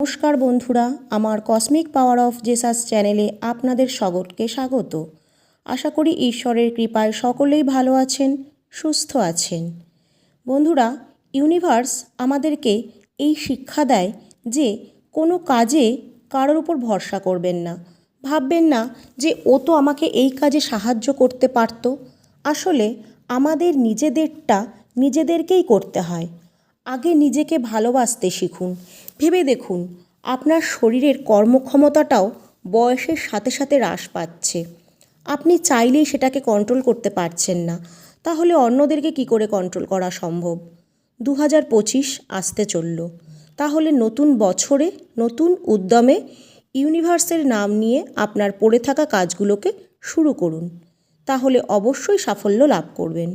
নমস্কার বন্ধুরা, আমার কসমিক পাওয়ার অফ জেসাস চ্যানেলে আপনাদের সকলকে স্বাগত। আশা করি ঈশ্বরের কৃপায় সকলেই ভালো আছেন, সুস্থ আছেন। বন্ধুরা ইউনিভার্স আমাদেরকে এই শিক্ষা দেয় যে কোনো কাজে কারোর উপর ভরসা করবেন না। ভাববেন না যে ও তো আমাকে এই কাজে সাহায্য করতে পারত। আসলে আমাদের নিজেদেরটা নিজেদেরকেই করতে হয়। আগে নিজেকে ভালোবাসতে শিখুন। ভেবে দেখুন, আপনার শরীরের কর্মক্ষমতাটাও বয়সের সাথে সাথে হ্রাস পাচ্ছে। আপনি চাইলেই সেটাকে কন্ট্রোল করতে পারছেন না। তাহলে অন্যদেরকে কি করে কন্ট্রোল করা সম্ভব? দু হাজার পঁচিশ আসতে চলল। তাহলে নতুন বছরে, নতুন উদ্যমে ইউনিভার্সের নাম নিয়ে আপনার পড়ে থাকা কাজগুলোকে শুরু করুন। তাহলে অবশ্যই সাফল্য লাভ করবেন।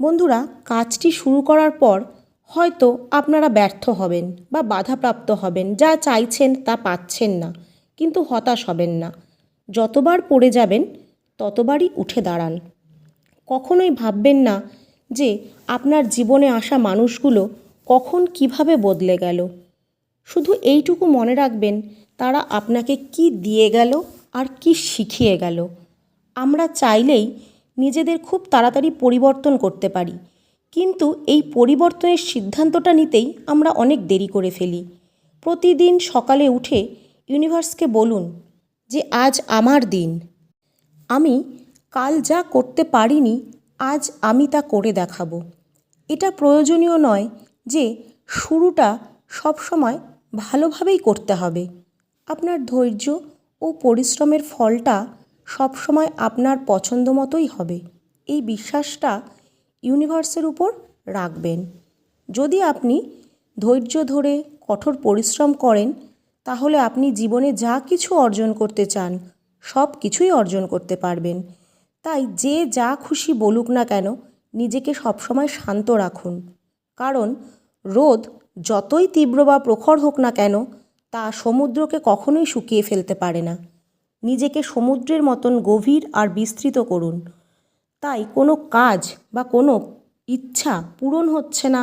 বন্ধুরা, কাজটি শুরু করার পর হয়তো আপনারা ব্যর্থ হবেন বা বাধাপ্রাপ্ত হবেন, যা চাইছেন তা পাচ্ছেন না, কিন্তু হতাশ হবেন না। যতবার পড়ে যাবেন, ততবারই উঠে দাঁড়ান। কখনোই ভাববেন না যে আপনার জীবনে আসা মানুষগুলো কখন কীভাবে বদলে গেল। শুধু এইটুকু মনে রাখবেন, তারা আপনাকে কি দিয়ে গেল আর কি শিখিয়ে গেল। আমরা চাইলেই নিজেদের খুব তাড়াতাড়ি পরিবর্তন করতে পারি। কিন্তু এই পরিবর্তনের সিদ্ধান্তটা নিতেই আমরা অনেক দেরি করে ফেলি। প্রতিদিন সকালে উঠে ইউনিভার্সকে বলুন যে আজ আমার দিন। আমি কাল যা করতে পারিনি, আজ আমি তা করে দেখাবো। এটা প্রয়োজনীয় নয় যে শুরুটা সবসময় ভালোভাবেই করতে হবে। আপনার ধৈর্য ও পরিশ্রমের ফলটা সবসময় আপনার পছন্দ মতোই হবে। এই বিশ্বাসটা ইউনিভার্সের উপর রাখবেন। যদি আপনি ধৈর্য ধরে কঠোর পরিশ্রম করেন, তাহলে আপনি জীবনে যা কিছু অর্জন করতে চান, সব কিছুই অর্জন করতে পারবেন। তাই যে যা খুশি বলুক না কেন, নিজেকে সবসময় শান্ত রাখুন। কারণ রোদ যতই তীব্র বা প্রখর হোক না কেন, তা সমুদ্রকে কখনোই শুকিয়ে ফেলতে পারে না। নিজেকে সমুদ্রের মতন গভীর আর বিস্তৃত করুন। তাই কোনো কাজ বা কোনো ইচ্ছা পূরণ হচ্ছে না।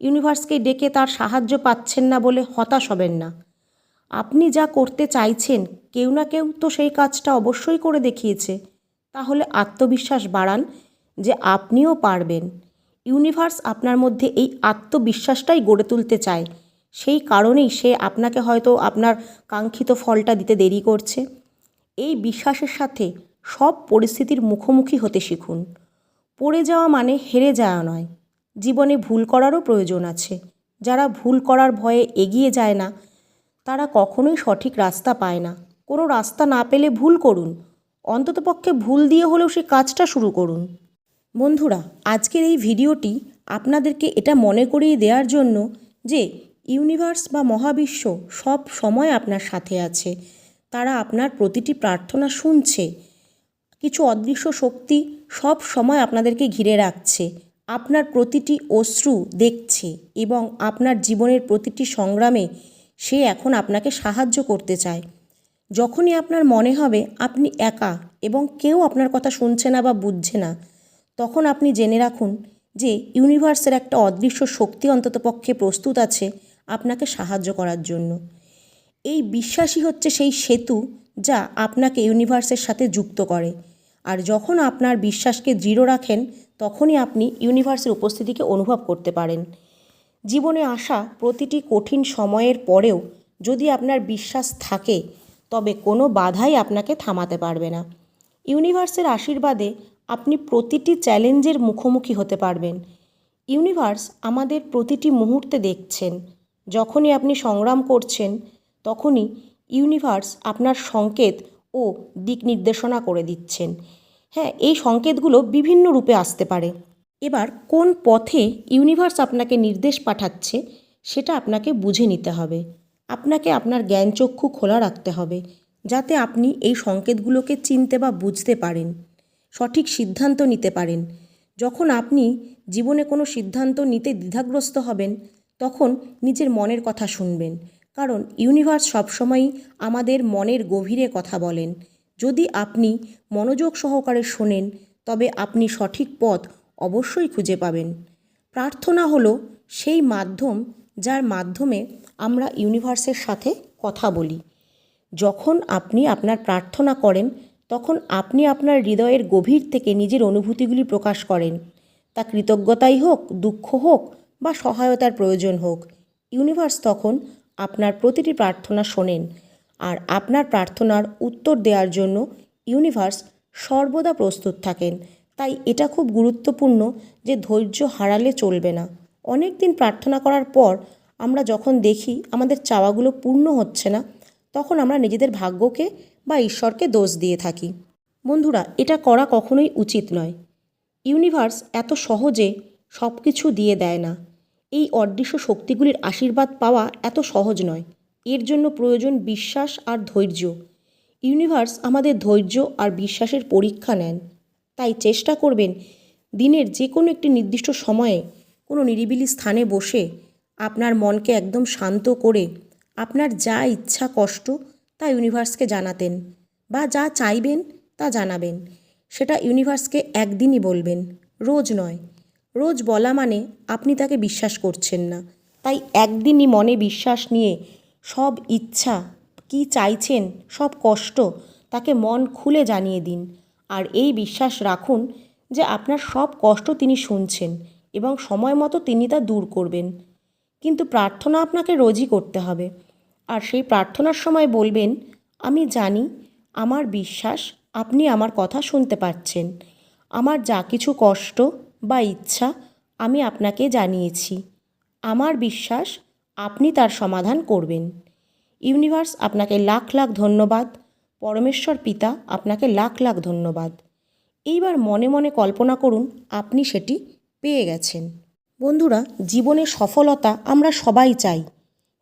ইউনিভার্সকে ডেকে তার সাহায্য পাচ্ছেন না বলে হতাশ হবেন না। আপনি যা করতে চাইছেন, কেউ না কেউ তো সেই কাজটা অবশ্যই করে দেখিয়েছে। তাহলে আত্মবিশ্বাস বাড়ান যে আপনিও পারবেন। ইউনিভার্স আপনার মধ্যে এই আত্মবিশ্বাসটাই গড়ে তুলতে চায়। সেই কারণেই সে আপনাকে হয়তো আপনার কাঙ্ক্ষিত ফলটা দিতে দেরি করছে। এই বিশ্বাসের সাথে সব পরিস্থিতির মুখোমুখি হতে শিখুন। পড়ে যাওয়া মানে হেরে যাওয়া নয়। জীবনে ভুল করারও প্রয়োজন আছে। যারা ভুল করার ভয়ে এগিয়ে যায় না, তারা কখনোই সঠিক রাস্তা পায় না। কোনো রাস্তা না পেলে ভুল করুন। অন্ততপক্ষে ভুল দিয়ে হলেও সে কাজটা শুরু করুন। বন্ধুরা, আজকের এই ভিডিওটি আপনাদেরকে এটা মনে করিয়ে দেওয়ার জন্য যে ইউনিভার্স বা মহাবিশ্ব সব সময় আপনার সাথে আছে। তারা আপনার প্রতিটি প্রার্থনা শুনছে। কিছু অদৃশ্য শক্তি সব সময় আপনাদেরকে ঘিরে রাখছে। আপনার প্রতিটি অশ্রু দেখছে এবং আপনার জীবনের প্রতিটি সংগ্রামে সে এখন আপনাকে সাহায্য করতে চায়। যখনই আপনার মনে হবে আপনি একা এবং কেউ আপনার কথা শুনছে না বা বুঝছে না, তখন আপনি জেনে রাখুন যে ইউনিভার্সের একটা অদৃশ্য শক্তি অন্ততপক্ষে প্রস্তুত আছে আপনাকে সাহায্য করার জন্য। এই বিশ্বাসই হচ্ছে সেই সেতু যা আপনাকে ইউনিভার্সের সাথে যুক্ত করে। আর যখন আপনার বিশ্বাসকে দৃঢ় রাখেন, তখনই আপনি ইউনিভার্সের উপস্থিতিকে অনুভব করতে পারেন। জীবনে আসা প্রতিটি কঠিন সময়ের পরেও যদি আপনার বিশ্বাস থাকে, তবে কোনো বাধাই আপনাকে থামাতে পারবে না। ইউনিভার্সের আশীর্বাদে আপনি প্রতিটি চ্যালেঞ্জের মুখোমুখি হতে পারবেন। ইউনিভার্স আমাদের প্রতিটি মুহূর্তে দেখছেন। যখনই আপনি সংগ্রাম করছেন, তখনই ইউনিভার্স আপনার সংকেত ও দিক নির্দেশনা করে দিচ্ছেন। হ্যাঁ এই সংকেতগুলো বিভিন্ন রূপে আসতে পারে। এবার কোন পথে ইউনিভার্স আপনাকে নির্দেশ পাঠাচ্ছে সেটা আপনাকে বুঝে নিতে হবে। আপনাকে আপনার জ্ঞানচক্ষু খোলা রাখতে হবে যাতে আপনি এই সংকেতগুলোকে চিনতে বা বুঝতে পারেন, সঠিক সিদ্ধান্ত নিতে পারেন। যখন আপনি জীবনে কোনো সিদ্ধান্ত নিতে দ্বিধাগ্রস্ত হবেন, তখন নিজের মনের কথা শুনবেন। কারণ ইউনিভার্স সবসময়ই আমাদের মনের গভীরে কথা বলেন। যদি আপনি মনোযোগ সহকারে শোনেন, তবে আপনি সঠিক পথ অবশ্যই খুঁজে পাবেন। প্রার্থনা হলো সেই মাধ্যম যার মাধ্যমে আমরা ইউনিভার্সের সাথে কথা বলি। যখন আপনি আপনার প্রার্থনা করেন, তখন আপনি আপনার হৃদয়ের গভীর থেকে নিজের অনুভূতিগুলি প্রকাশ করেন। তা কৃতজ্ঞতাই হোক, দুঃখ হোক বা সহায়তার প্রয়োজন হোক। ইউনিভার্স তখন আপনার প্রতিটি প্রার্থনা শোনেন আর আপনার প্রার্থনার উত্তর দেওয়ার জন্য ইউনিভার্স সর্বদা প্রস্তুত থাকেন। তাই এটা খুব গুরুত্বপূর্ণ যে ধৈর্য হারালে চলবে না। অনেক দিন প্রার্থনা করার পর আমরা যখন দেখি আমাদের চাওয়াগুলো পূর্ণ হচ্ছে না, তখন আমরা নিজেদের ভাগ্যকে বা ঈশ্বরকে দোষ দিয়ে থাকি। বন্ধুরা, এটা করা কখনোই উচিত নয়। ইউনিভার্স এত সহজে সব কিছু দিয়ে দেয় না। এই অদৃশ্য শক্তিগুলির আশীর্বাদ পাওয়া এত সহজ নয়। এর জন্য প্রয়োজন বিশ্বাস আর ধৈর্য। ইউনিভার্স আমাদের ধৈর্য আর বিশ্বাসের পরীক্ষা নেন। তাই চেষ্টা করবেন দিনের যে কোনো একটি নির্দিষ্ট সময়ে কোনো নিরিবিলি স্থানে বসে আপনার মনকে একদম শান্ত করে আপনার যা ইচ্ছা কষ্ট তা ইউনিভার্সকে জানাতেন বা যা চাইবেন তা জানাবেন। সেটা ইউনিভার্সকে একদিনই বলবেন, রোজ নয়। রোজ বলা মানে আপনি তাকে বিশ্বাস করছেন না। তাই একদিনই মনে বিশ্বাস নিয়ে সব ইচ্ছা, কি চাইছেন, সব কষ্ট তাকে মন খুলে জানিয়ে দিন। আর এই বিশ্বাস রাখুন যে আপনার সব কষ্ট তিনি শুনছেন এবং সময় মতো তিনি তা দূর করবেন। কিন্তু প্রার্থনা আপনাকে রোজই করতে হবে। আর সেই প্রার্থনার সময় বলবেন, আমি জানি আমার বিশ্বাস আপনি আমার কথা শুনতে পাচ্ছেন। আমার যা কিছু কষ্ট বা ইচ্ছা আমি আপনাকে জানিয়েছি। আমার বিশ্বাস আপনি তার সমাধান করবেন। ইউনিভার্স আপনাকে লাখ লাখ ধন্যবাদ। পরমেশ্বর পিতা আপনাকে লাখ লাখ ধন্যবাদ। এইবার মনে মনে কল্পনা করুন, আপনি সেটি পেয়ে গেছেন। বন্ধুরা, জীবনে সফলতা আমরা সবাই চাই।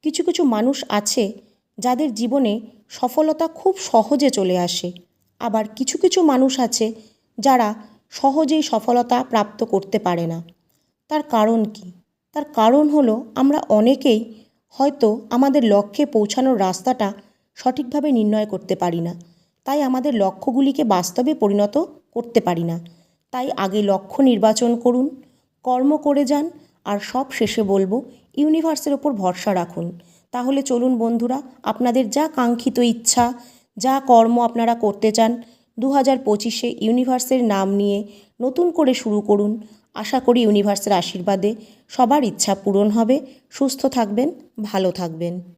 কিছু কিছু মানুষ আছে যাদের জীবনে সফলতা খুব সহজে চলে আসে। আবার কিছু কিছু মানুষ আছে যারা সহজেই সফলতা প্রাপ্ত করতে পারে না। তার কারণ কি? তার কারণ হলো আমরা অনেকেই হয়তো আমাদের লক্ষ্যে পৌঁছানোর রাস্তাটা সঠিকভাবে নির্ণয় করতে পারি না। তাই আমাদের লক্ষ্যগুলিকে বাস্তবে পরিণত করতে পারি না। তাই আগে লক্ষ্য নির্বাচন করুন, কর্ম করে যান, আর সব শেষে বলব, ইউনিভার্সের ওপর ভরসা রাখুন। তাহলে চলুন বন্ধুরা, আপনাদের যা কাঙ্ক্ষিত ইচ্ছা, যা কর্ম আপনারা করতে চান দু হাজার পঁচিশে ইউনিভার্সের নাম নিয়ে নতুন করে শুরু করুন। আশা করি ইউনিভার্সের আশীর্বাদে সবার ইচ্ছা পূরণ হবে। সুস্থ থাকবেন, ভালো থাকবেন।